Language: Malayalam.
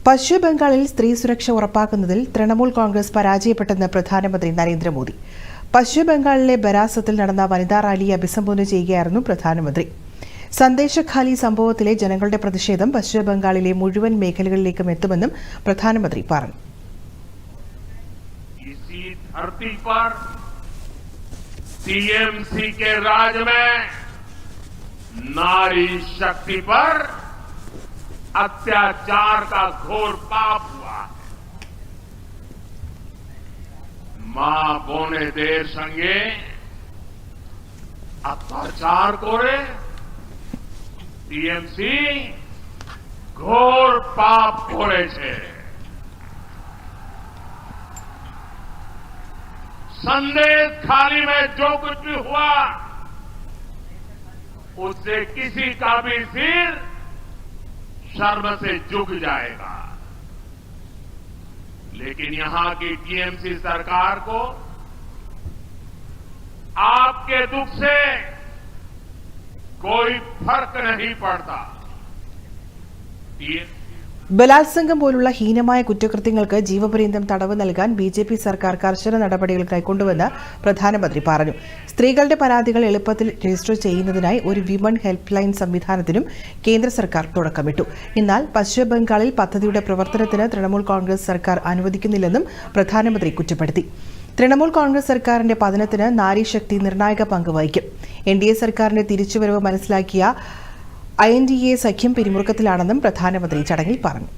പശ്ചിമബംഗാളിൽ സ്ത്രീ സുരക്ഷ ഉറപ്പാക്കുന്നതിൽ തൃണമൂൽ കോൺഗ്രസ് പരാജയപ്പെട്ടെന്ന് പ്രധാനമന്ത്രി നരേന്ദ്രമോദി പശ്ചിമബംഗാളിലെ ബരാസത്തിൽ നടന്ന വനിതാ റാലിയെ അഭിസംബോധന ചെയ്യുകയായിരുന്നു പ്രധാനമന്ത്രി സന്ദേശഖാലി സംഭവത്തിലെ ജനങ്ങളുടെ പ്രതിഷേധം പശ്ചിമബംഗാളിലെ മുഴുവൻ മേഖലകളിലേക്കും എത്തുമെന്നും പ്രധാനമന്ത്രി പറഞ്ഞു इसी धरती पर टीएमसी के राज में नारी शक्ति पर अत्याचार का घोर पाप हुआ है मां बोने देर संगे अत्याचार करे टीएमसी घोर पाप करे छे संदेश खाली में जो कुछ भी हुआ उससे किसी का भी सिर शर्म से झुक जाएगा। लेकिन यहाँ की टीएमसी सरकार को आपके दुख से कोई फ़र्क नहीं पड़ता। ബലാത്സംഗം പോലുള്ള ഹീനമായ കുറ്റകൃത്യങ്ങൾക്ക് ജീവപര്യന്തം തടവ് നൽകാൻ ബി ജെ പി സർക്കാർ കർശന നടപടികൾ കൈക്കൊണ്ടുവെന്ന് പ്രധാനമന്ത്രി പറഞ്ഞു. സ്ത്രീകളുടെ പരാതികൾ എളുപ്പത്തിൽ രജിസ്റ്റർ ചെയ്യുന്നതിനായി ഒരു വിമൺ ഹെൽപ്പ് ലൈൻ സംവിധാനത്തിനും കേന്ദ്ര സർക്കാർ തുടക്കമിട്ടു. എന്നാൽ പശ്ചിമബംഗാളിൽ പദ്ധതിയുടെ പ്രവർത്തനത്തിന് തൃണമൂൽ കോൺഗ്രസ് സർക്കാർ അനുവദിക്കുന്നില്ലെന്നും പ്രധാനമന്ത്രി കുറ്റപ്പെടുത്തി. തൃണമൂൽ കോൺഗ്രസ് സർക്കാരിന്റെ പതനത്തിന് നാരീശക്തി നിർണായക പങ്ക് വഹിക്കും. എൻ ഡി എ സർക്കാരിന്റെ തിരിച്ചുവരവ് മനസ്സിലാക്കിയ ഐ എൻ ഡി എ സഖ്യം പിരിമുറുക്കത്തിലാണെന്നും പ്രധാനമന്ത്രി ചടങ്ങിൽ പറഞ്ഞു